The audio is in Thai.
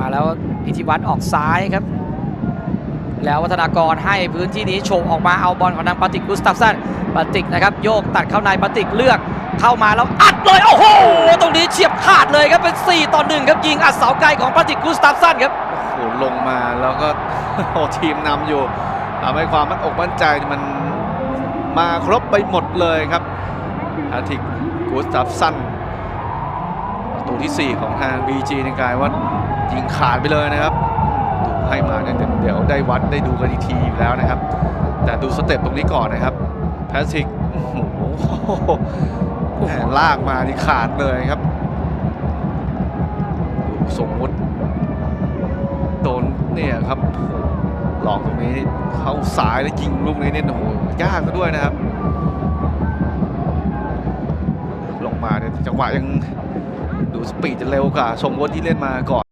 มาแล้วพิธีวัตรออกซ้ายครับ แล้ววัฒนากรให้พื้นที่นี้โฉบออกมาเอาบอลของทางปาติกกุสตัฟสันปาติกนะครับโยกตัดเข้าในปาติกเลือกเข้ามาแล้วอัดเลยโอ้โหตรงนี้เฉียบขาดเลยครับเป็น 4 ต่อ1ครับยิงอัดเสาไกลของปาติกกุสตัฟสันครับโอ้โหลงมาแล้วก็โอ้ทีมนำอยู่ทำให้ความมั่นอกมั่นใจมันมาครบไปหมดเลยครับอาทิกกูสตัฟสัน ประตูทีสี่ 4 ของทาง BG ในกายว่ายิงขาดไปเลยนะครับดูให้มาเนี่ยเดี๋ยวได้วัดได้ดูกันอีกทีอยู่แล้วนะครับ แต่ดูสเต็ปตรงนี้ก่อนนะครับแพทริกโอ้โหแห่ลากมาที่ขาดเลยครับดูสมมติโดนเนี่ยครับหลอกตรงนี้เข้าซ้ายแล้วยิงลูกนี้เนี่ยโอ้โหยากซะด้วยนะครับ งหวะยังดูสปีดจะเร็วกว่าชมวุฒิที่เล่นมาก่อน